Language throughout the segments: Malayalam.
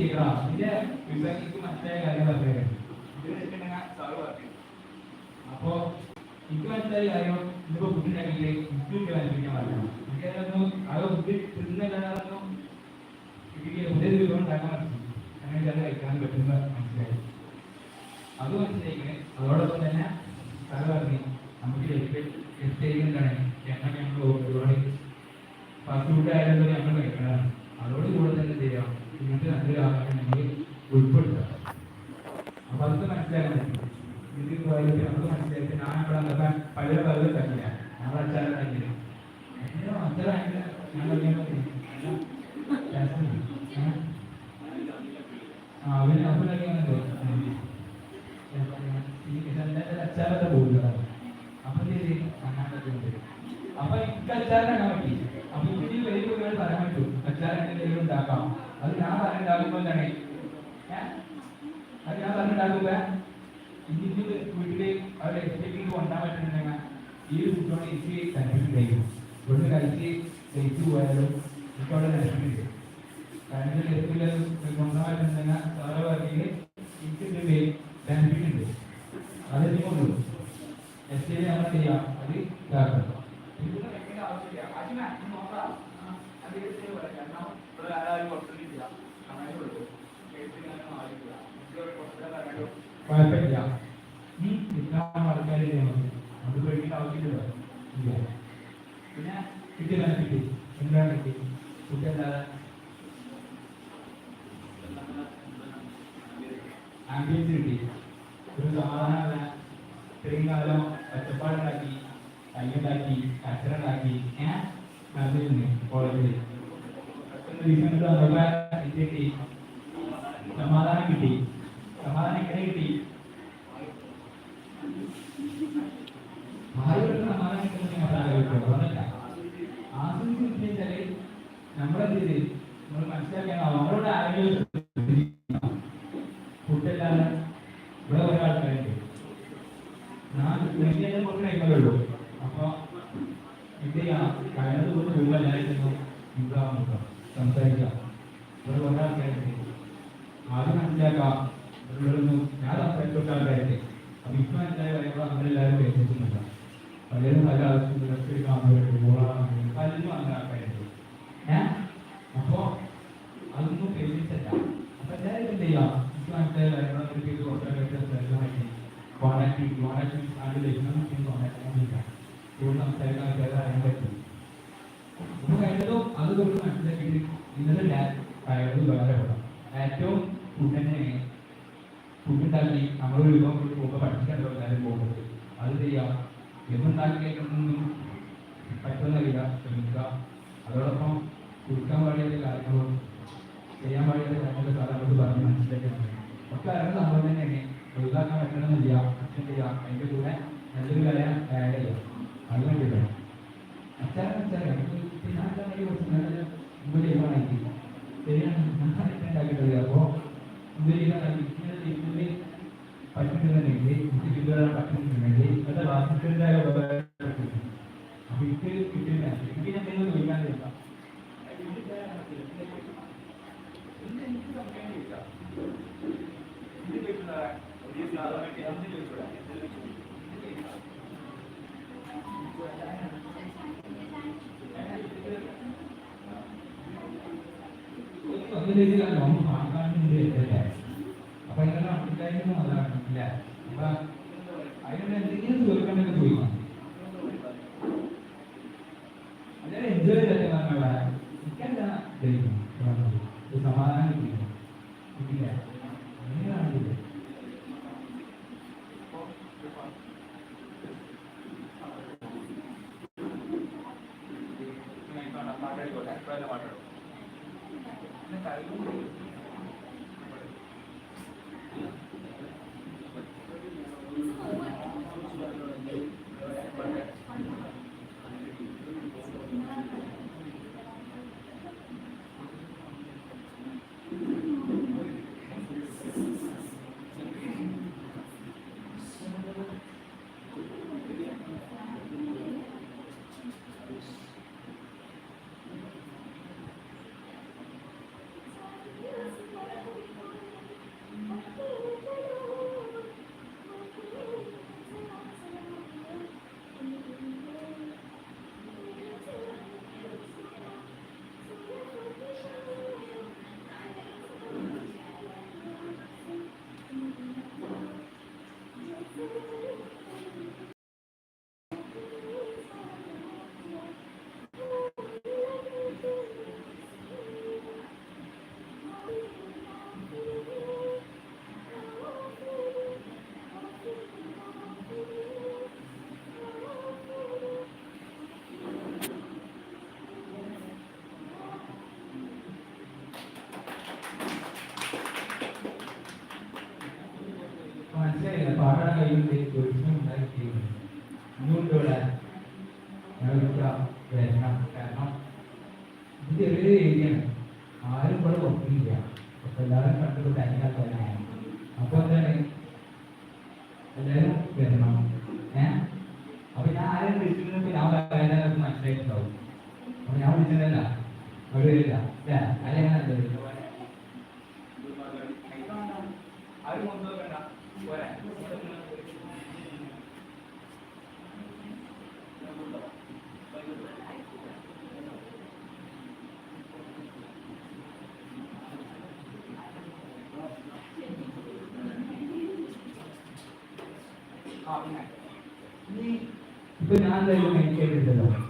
ചെയ്യുക ഇതിന്റെ വിപണിക്ക് മറ്റേ കാര്യങ്ങളൊക്കെ അപ്പോ എനിക്ക് മനസ്സിലായ കാര്യം ഇതിപ്പോ ഫുഡ് ഉണ്ടെങ്കിൽ എനിക്ക് അനുഭവിക്കാൻ പറ്റണം എനിക്കതൊന്നും അത് ഫുഡ് തിന്നല്ലാതൊന്നും എനിക്ക് പുതിയ വിഭവം ഉണ്ടാക്കാൻ പറ്റും അങ്ങനെ അത് കഴിക്കാൻ പറ്റുന്ന മനസ്സിലായി. അത് മനസ്സിലാക്കിയത് അതോടൊപ്പം തന്നെ സാറ് പറഞ്ഞു നമുക്ക് എന്താണ് ഞങ്ങൾ ഞങ്ങൾ ഒരുപാട് ഫാസ്റ്റ് ഫുഡ് ആയാലും ഞങ്ങൾ കഴിക്കണം അതോട് കൂടെ തന്നെ എന്ത് ചെയ്യാം ഇങ്ങനത്തെ നല്ലൊരു ആഹാരം നമ്മൾ ഉൾപ്പെടുത്താം അപ്പൊ അതൊക്കെ മനസ്സിലാക്കാൻ മനസ്സിലാക്കി ഞാൻ ഇവിടെ നോക്കാൻ പല അച്ചാറാണെങ്കിൽ ഞാൻ കഴിക്കാൻ പറ്റില്ല ആ അവന് അച്ചാറൊക്കെ പോകില്ല അപ്പൊ അപ്പൊ എനിക്ക് അച്ചാറിനാക്കാൻ പറ്റി. അപ്പൊ ഇതിൽ വലിയ പറയാൻ പറ്റും. എന്തെങ്കിലും ഉണ്ടാക്കാം. അത് ഞാൻ പറഞ്ഞുണ്ടാക്കുമ്പോ തന്നെ ഏ? അത് ഞാൻ പറഞ്ഞുണ്ടാക്കുമ്പോ എനിക്ക് വീട്ടിൽ അവരുടെ എക്സ്പെക്ടിങ് കൊണ്ടാൻ പറ്റുന്നുണ്ടെങ്കിൽ ഫുഡോട് എനിക്ക് കണ്ടിട്ടുണ്ടായിരിക്കും ഇവിടുന്ന് കഴിച്ച് കഴിച്ചു പോയാലും എനിക്ക് അവിടെ നഷ്ടമുണ്ട് കാരണം എത്തിൽ കൊണ്ടാൻ പറ്റുന്നുണ്ടെങ്കിൽ സാറ് പറഞ്ഞെങ്കിൽ എനിക്ക് ഇത് ബെനിഫിറ്റ് ഉണ്ട് അത് എനിക്കുള്ളൂ എസ് ടി നമ്മൾ ചെയ്യാം അത് ഇതാക്കണം ഇതിന് വെക്കേണ്ട ആവശ്യമില്ല ആദ്യം മാക്സിമം നോക്കാം അത് എടുത്ത് പറയാം കാരണം ഇവിടെ ആരും കൊടുത്തിട്ടില്ല അങ്ങനെ കൊടുക്കും എഴുത്തിനും ആയിട്ടില്ല കുഴപ്പമില്ല ഈ ഇസ്ലാം ആൾക്കാരെ അത് പേടിക്കേണ്ട ആവശ്യമില്ല ഇല്ല. പിന്നെ കിട്ടിയ ബെനിഫിറ്റ് എന്താണ് കിട്ടി കുട്ടിയല്ലാതെ ആംബിയൻസ് കിട്ടി. ഒരു സമാധാനമുള്ള ഇത്രയും കാലം ഒറ്റപ്പാടുണ്ടാക്കി കയ്യുണ്ടാക്കി കച്ചറുണ്ടാക്കി ഏഹ് നടന്നിരുന്നു കോളേജിൽ പെട്ടെന്ന് റീസെന്റ് വന്നപ്പോ ഇത് കിട്ടി. സമാധാനം കിട്ടി. സമാധാനം എങ്ങനെ നമ്മൾ ആലോചിക്കണം നമ്മൾ അവരുടെ ഞാൻ മുമ്പ് എല്ലാവരും ഇപ്പൊ പലരും പല ആവശ്യം എടുക്കാറുണ്ട് പലരും അങ്ങനെ ആൾക്കാരുണ്ട് ഏഹ് അപ്പോ അതൊന്നും പേടിച്ചല്ല അപ്പൊ എല്ലാവരും എന്ത് ചെയ്യാം? കാര്യങ്ങളൊക്കെ ചെയ്ത് കുറച്ചൊക്കെ കോണ്ടാക്ട് കോണ്ടാക്ട് ആണ്ട് ലഭിക്കണം കോണ്ടാക്ട് കൂടുതൽ സംസാരിക്കാൻ അറിയാൻ പറ്റും. അപ്പൊ കഴിഞ്ഞതും അത് കുറച്ച് മനസ്സിലാക്കിയിട്ട് ഇന്നലെ കഴിയുന്നത് ഉപകാരപ്പെടാം ഏറ്റവും ഫുഡ് ഉണ്ടാക്കി നമ്മളൊരു വിഭവം കൂടി പോകുമ്പോൾ പഠിച്ചിട്ടുണ്ടോ എല്ലാവരും പോകുന്നത്? അത് ചെയ്യാം. എന്നുണ്ടാക്കിയേക്കൊന്നും പറ്റുന്നില്ല ശ്രമിക്കുക. അതോടൊപ്പം കൊടുക്കാൻ പാടിയ കാര്യങ്ങളും ചെയ്യാൻ പാടിയ കാര്യങ്ങളും സാധാരണ പറഞ്ഞ് മനസ്സിലാക്കുന്നുണ്ട് ഒക്കെ അറിയുന്ന സംഭവം തന്നെയാണ്. ഒഴിവാക്കാൻ പറ്റണമെന്നില്ല അച്ഛൻ ചെയ്യാം അതിന്റെ കൂടെ നല്ലൊരു കാര്യം ആഡ് ചെയ്യാം. അത് വേണ്ടിയിട്ട് അച്ഛനെ വെച്ചാൽ പിന്നെ അച്ഛനെ കുറച്ച് നല്ല മുമ്പ് ചെയ്യുവാണെങ്കിൽ അപ്പോൾ particularly engaged, particular particularly engaged, other artificial dialogue മനസ്സിലായില്ല പാടാൻ കഴിയുന്നത് ഒരിക്കലും ഉണ്ടായി ഇങ്ങോട്ട് ഇവിടെ ഞങ്ങൾക്ക് വരണം കാരണം ഇത് ചെറിയൊരു ഏരിയയാണ്. ആരും ഇവിടെ ഒപ്പില്ല. അപ്പൊ എല്ലാവരും കണ്ടത് തനിക്കാത്ത തന്നെയാണ് അപ്പൊ എന്താണ്? എല്ലാവരും വരണം ഏഹ് അപ്പൊ ഞാൻ ആരും വിളിച്ചിരുന്നപ്പോ ഞാൻ പറയാനൊക്കെ മനസ്സിലായിട്ടുണ്ടാവും. അപ്പൊ ഞാൻ വിളിച്ചിട്ടല്ല അവിടെ വരില്ല അല്ലേ അല്ലെങ്കിൽ ആരും കൊണ്ടുപോകണ്ട പോരാ ഇപ്പൊ ഞാൻ എന്തായാലും എനിക്കായിട്ടില്ലല്ലോ അപ്പൊ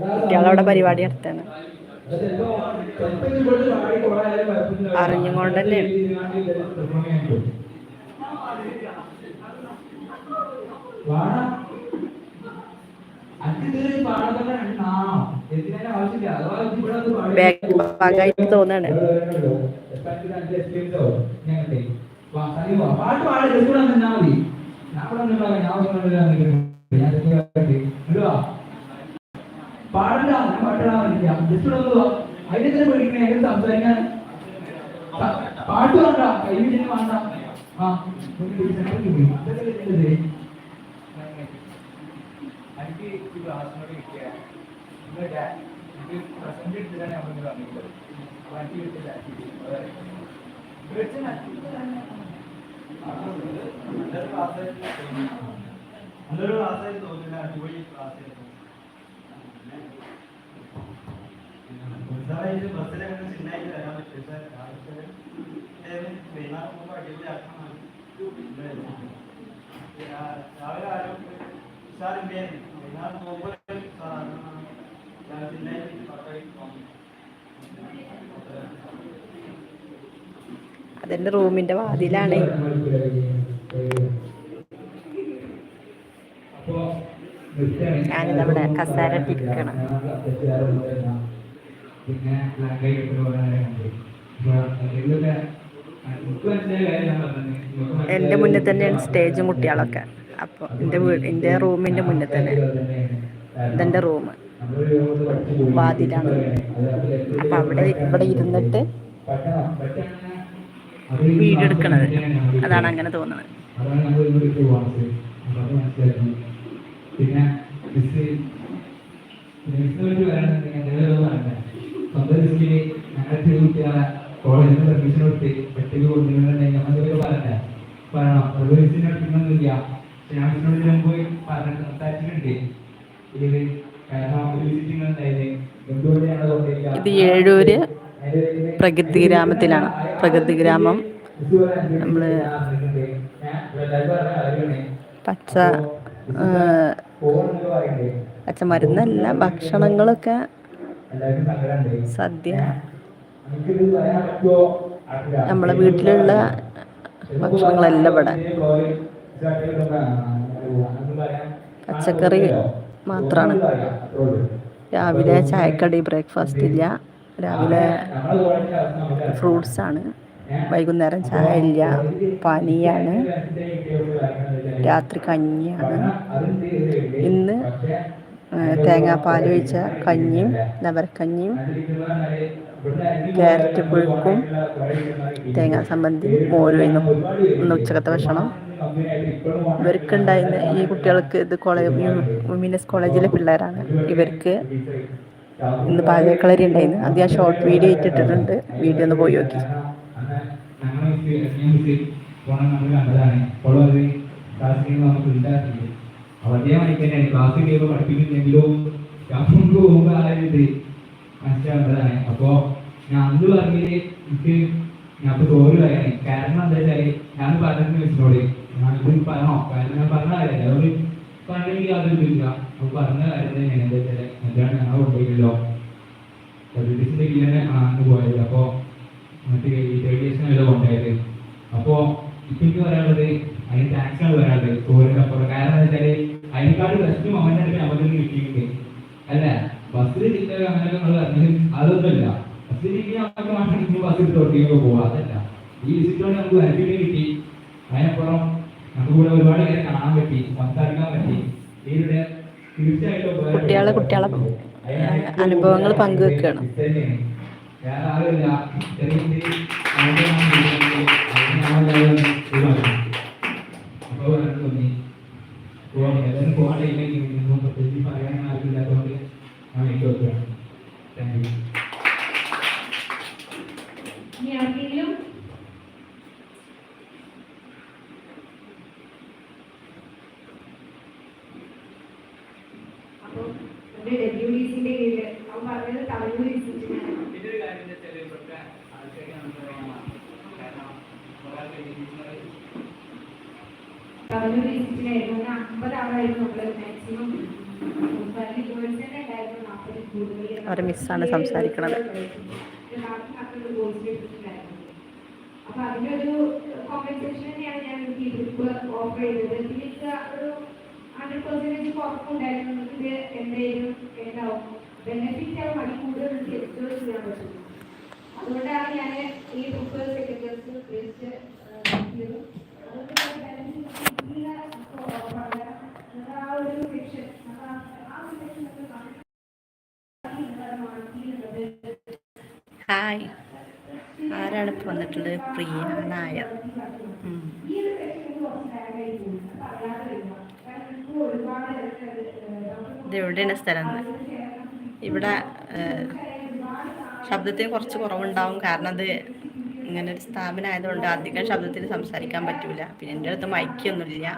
കുട്ടികളവിടെ പരിപാടി നടത്താണ്. അറിഞ്ഞുകൊണ്ട് തന്നെ ബാക്ക് ഭാഗമായിട്ട് തോന്നാണ്. പാട്ട് പാടി കൂടെ നിന്നാ മതി ഞാൻ ഇവിടെ നിന്നാ ഞാൻ ഞാൻ പാടണ്ട ഞാൻ പാട്ടിടാൻ പറ്റില്ല ജസ്റ്റ് ഇവിടെ ഒന്ന് വാ. അതിനെ തന്നെ പഠിക്കണേ എങ്ങനെ സംസാരിക്കാൻ പ- പാട്ട് വേണ്ട കൈവിടിന് വേണ്ട ആ ഒന്ന് ടീച്ചറിനോട് ചോദിക്ക്. അതൊക്കെ ചെയ്തത്. എനിക്ക് ഈ ക്ലാസ്സിനോട് കിട്ടിയ നിങ്ങളുടെ ഡാ- എനിക്ക് പ്രസന്റ് എടുത്തിട്ടാണ് നമ്മൾ ഇന്ന് വന്നിട്ടുള്ളത്. അപ്പൊ എനിക്ക് കിട്ടില്ല. അതെ. വിളിച്ചില്ല. നല്ലൊരു ക്ലാസ് തോന്നില്ല അടിപൊളി ക്ലാസ് സാറേ ബസ്സിലെ ചിന്നായിട്ട് വരാൻ പറ്റും സാർ രാവിലെ ആരും അതെന്റെ റൂമിന്റെ വാതിലാണ്. ഞാനിതവിടെ പിന്നെ പോകാനുണ്ട് എന്റെ മുന്നിൽ തന്നെയാണ് സ്റ്റേജും കുട്ടികളൊക്കെ. അപ്പോൾ എന്റെ വീട് എന്റെ റൂമിന്റെ മുന്നിൽ തന്നെ ഇതെന്റെ റൂം വാതിലാണ് അപ്പം അവിടെ ഇവിടെ ഇരുന്നിട്ട് വീഡിയോ എടുക്കണത്. അതാണ് അങ്ങനെ തോന്നുന്നത്. അപ്പൊ പിന്നെ സ്വന്തം കുട്ടികളെ കോളേജിൽ നിന്ന് പെർമിഷൻ കൊടുത്ത് ഒറ്റയ്ക്ക് കൊണ്ടുവരുന്നുണ്ടെങ്കിൽ പറയണ്ടേ പറയണം ഒരു മിസ്സിനെ എടുക്കണമെന്നില്ല പക്ഷെ ഞാൻ പോയി പറഞ്ഞിട്ട് സംസാരിച്ചിട്ടുണ്ട്. ഇത് കാരണം ഒരു വിസിറ്റിംഗ് ഇത് ഏഴൂര് പ്രകൃതി ഗ്രാമത്തിലാണ്. പ്രകൃതി ഗ്രാമം. നമ്മൾ പച്ച പച്ച പച്ചമരുന്നല്ല ഭക്ഷണങ്ങളൊക്കെ സദ്യ. നമ്മളെ വീട്ടിലുള്ള ഭക്ഷണങ്ങളെല്ലാം ഇവിടെ. പച്ചക്കറി മാത്രാണ്. രാവിലെ ചായക്കടി ബ്രേക്ക്ഫാസ്റ്റ് ഇല്ല. രാവിലെ ഫ്രൂട്ട്സ് ആണ്. വൈകുന്നേരം ചായ ഇല്ല. പനിയാണ്. രാത്രി കഞ്ഞിയാണ്. ഇന്ന് ഒഴിച്ച കഞ്ഞിയും നവരക്കഞ്ഞിയും ക്യാരറ്റ് പുഴുക്കും തേങ്ങാ സംബന്ധി മോരുമായിരുന്നു ഇന്ന് ഉച്ചക്കത്തെ ഭക്ഷണം. ഇവർക്കുണ്ടായിരുന്ന ഈ കുട്ടികൾക്ക് ഇത് കോളേജ് വുമീനസ് കോളേജിലെ പിള്ളേരാണ്. ഇവർക്ക് ഇന്ന് പാചകക്കളരി ഉണ്ടായിരുന്നു. അത് ഞാൻ ഷോർട്ട് വീഡിയോ ഇട്ടിട്ടുണ്ട് വീഡിയോ ഒന്ന് പോയി നോക്കി. അവധേ മണിക്കന്നെയാണ് ക്ലാസ് കഴിയുമ്പോൾ പഠിപ്പിക്കുന്നെങ്കിലും കൊണ്ട് പോകുമ്പോൾ ആ ഒരു ഇത് അപ്പോ ഞാൻ അന്ന് പറഞ്ഞത് എനിക്ക് ഞാൻ ഇപ്പൊ തോൽ പറയാൻ കാരണം എന്താ വെച്ചാൽ ഞാൻ പറഞ്ഞു മിസ്സിനോട്. ഞാൻ പറഞ്ഞോ? കാരണം ഞാൻ പറഞ്ഞ കാര്യമല്ല. അതുകൊണ്ട് പറഞ്ഞെങ്കിൽ ഇതില്ല അപ്പൊ പറഞ്ഞ കാര്യം തന്നെയാണ് എന്താ വെച്ചാൽ എന്താണ്? ഞങ്ങൾ കൊണ്ടുപോയില്ലല്ലോ. സർവീസിന്റെ കീഴിലാണ് ആണ് പോയത്. അപ്പോ മറ്റേ റേഡിയേഷൻ എല്ലാം കൊണ്ടുപോയത്. അപ്പോ ഇപ്പൊ വരാനുള്ളത് അതിന് ടാക്സ് ആണ് പറയാനുള്ളത് ചോറിന്റെ അപ്പുറം കാരണം എന്താ വെച്ചാൽ അതിനേക്കാൾ ബെസ്റ്റ് അവന്റെ അടുത്ത് നമുക്ക് കിട്ടിയിട്ടുണ്ട്. അല്ല? ബസ്സിൽ ഇല്ല അങ്ങനെയൊക്കെ നമ്മൾ പറഞ്ഞത് അതൊന്നുമല്ല. ബസ്സിൽ നമുക്ക് വേണമെങ്കിൽ ബസ്സിൽ തൊട്ടിയൊക്കെ പോവാം. അതല്ല. ഈ വിസിറ്റോടെ നമുക്ക് വരക്കിട്ട് കിട്ടി. അതിനപ്പുറം നമുക്ക് കൂടെ ഒരുപാട് പേരെ കാണാൻ പറ്റി സംസാരിക്കാൻ പറ്റി. ഇതിലൂടെ തീർച്ചയായിട്ടും കുട്ടികളെ കുട്ടികളെ അനുഭവങ്ങൾ പങ്കുവെക്കുകയാണ്. വേറെ ആരുമില്ല ചെറിയ ചെറിയ ആളുകളാണ് ചെയ്യുന്നത്. അതിന് നമ്മളെല്ലാവരും ഒഴിവാക്കണം. അപ്പൊ വേറെ തോന്നി പോവാം ഏതായാലും പോകാണ്ടില്ലെങ്കിൽ ഒന്നും പ്രത്യേകിച്ച് പറയാൻ ആർക്കും ഇല്ലാത്തതുകൊണ്ട് ഞാൻ എനിക്ക് വെക്കുകയാണ് താങ്ക് യു ഇനി ആർക്കെങ്കിലും അപ്പോൾ എന്റെ ഡെപ്യൂട്ടീസിന്റെ കീഴിൽ അവൻ പറഞ്ഞത് തമിഴ് വിസിറ്റിനാണ് ഇതൊരു കാര്യം എന്താ വെച്ചാൽ ഇവിടുത്തെ ആൾക്കാർക്ക് നമുക്ക് പറയാൻ പറഞ്ഞൊരു ലിസ്റ്റിലായിരുന്നു ഒരു അമ്പത് ആളായിരുന്നു നമ്മൾ മാക്സിമം വലിയ ഗേൾസ് തന്നെ ഉണ്ടായിരുന്നു നാൽപ്പത് കൂടുതൽ അവരെ മിസ്സാണ് സംസാരിക്കണത്. ബാക്കി മക്കൾ ഗോൾസ് എടുത്തിട്ടുണ്ടായിരുന്നു അപ്പൊ അതിനൊരു കോമ്പൻസേഷൻ തന്നെയാണ് ഞാൻ ഈ ഗ്രൂപ്പ് ഓഫർ ചെയ്തത്. പിന്നെ എനിക്ക് ഒരു ഹൺഡ്രഡ് പെർസെന്റേജ് കുറവുണ്ടായിരുന്നു ഇത് എന്തെങ്കിലും എന്താവും? ബെനിഫിറ്റ് ആവും. അതിൽ കൂടുതൽ എനിക്ക് എക്സ്പ്ലോർ ചെയ്യാൻ പറ്റും. അതുകൊണ്ടാണ് ഞാൻ ഈ ഗ്രൂപ്പ് സെക്രട്ടേഴ്സ് ലിസ്റ്റ് നോക്കിയത് അതുകൊണ്ട് ഞാൻ benefit കിട്ടിയില്ല അപ്പോൾ ഉറപ്പാണ്. നിങ്ങൾ ആ ഒരു സെക്ഷൻ ആ ഒരു സെക്ഷൻ നമ്മൾ മാറ്റിയിട്ടുള്ളത് ഹായ്. ആരാണ് ഇപ്പോൾ വന്നിട്ടുള്ളത്? പ്രിയ നായർ ഇതെവിടെയാണ് സ്ഥലം? ഇവിടെ ശബ്ദത്തിന് കുറച്ച് കുറവുണ്ടാവും. കാരണം അത് ഇങ്ങനെ ഒരു സ്ഥാപനം ആയതുകൊണ്ട് അധികം ശബ്ദത്തിൽ സംസാരിക്കാൻ പറ്റൂല. പിന്നെ എന്റെ അടുത്ത് മൈക്കൊന്നുമില്ല.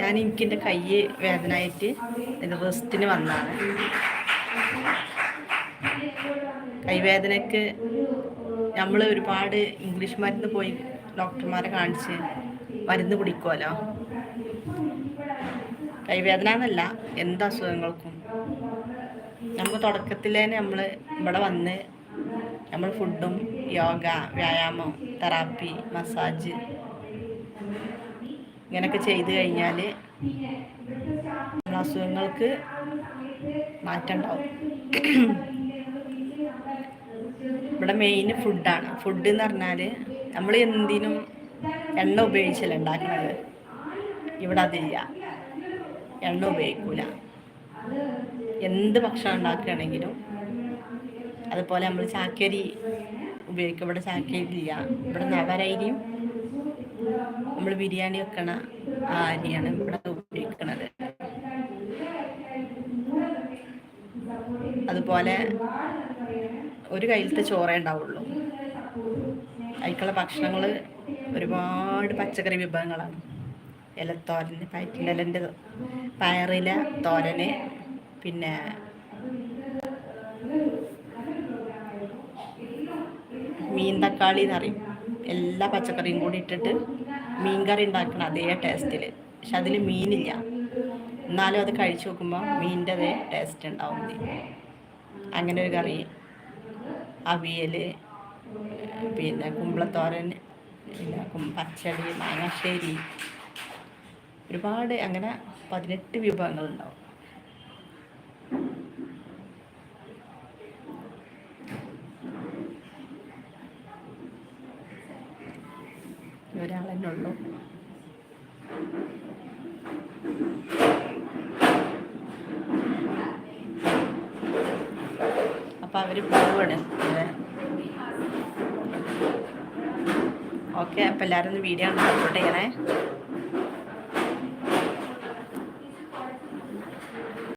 ഞാൻ എനിക്കെന്റെ കൈ വേദനയായിട്ട് ഇത് റെസ്റ്റിന് വന്നതാണ്. കൈവേദനക്ക് നമ്മൾ ഒരുപാട് ഇംഗ്ലീഷ് മരുന്ന് പോയി ഡോക്ടർമാരെ കാണിച്ച് മരുന്ന് കുടിക്കുമല്ലോ കൈവേദന എന്നല്ല എന്ത് അസുഖങ്ങൾക്കും. നമ്മൾ തുടക്കത്തിൽ തന്നെ നമ്മൾ ഇവിടെ വന്ന് നമ്മൾ ഫുഡും യോഗ വ്യായാമം തെറാപ്പി മസാജ് ഇങ്ങനെയൊക്കെ ചെയ്ത് കഴിഞ്ഞാൽ അസുഖങ്ങൾക്ക് മാറ്റം ഉണ്ടാവും. ഇവിടെ മെയിൻ ഫുഡാണ് ഫുഡ് എന്ന് പറഞ്ഞാൽ നമ്മൾ എന്തിനും എണ്ണ ഉപയോഗിച്ചല്ല ഉണ്ടാക്കുന്നത്. ഇവിടെ അതില്ല. എണ്ണ ഉപയോഗിക്കൂല. എന്ത് ഭക്ഷണം ഉണ്ടാക്കുകയാണെങ്കിലും അതുപോലെ നമ്മൾ ചാക്കരി ഉപയോഗിക്കും. ഇവിടെ ചാക്കരി ഇല്ല ഇവിടെ നവരരിയും നമ്മൾ ബിരിയാണി വെക്കണ ആ അരിയാണ് ഇവിടെ ഉപയോഗിക്കുന്നത് അതുപോലെ ഒരു കയ്യിലത്തെ ചോറേ ഉണ്ടാവുള്ളൂ. അതിക്കുള്ള ഭക്ഷണങ്ങൾ ഒരുപാട് പച്ചക്കറി വിഭവങ്ങളാണ്. ഇലത്തോരൻ പയറ്റിന്റെ ഇലന്റെ പയറില തോരന് പിന്നെ മീൻ തക്കാളി എന്ന് പറയും. എല്ലാ പച്ചക്കറിയും കൂടി ഇട്ടിട്ട് മീൻ കറി ഉണ്ടാക്കണം അതേ ടേസ്റ്റിൽ പക്ഷെ അതിൽ മീനില്ല. എന്നാലും അത് കഴിച്ചു നോക്കുമ്പോൾ മീനിന്റെ വേ ടേസ്റ്റ് ഉണ്ടാവും. അങ്ങനെ ഒരു കറി അവിയൽ പിന്നെ കുമ്പളത്തോരൻ പിന്നെ പച്ചടി മാങ്ങാശ്ശേരി ഒരുപാട് അങ്ങനെ പതിനെട്ട് വിഭവങ്ങളുണ്ടാവും ഒരാളെന്നെ അപ്പം അവർ പോവാണ്. ഓക്കെ അപ്പം എല്ലാവരും ഒന്ന് വീഡിയോ സപ്പോർട്ട് ചെയ്യണേ.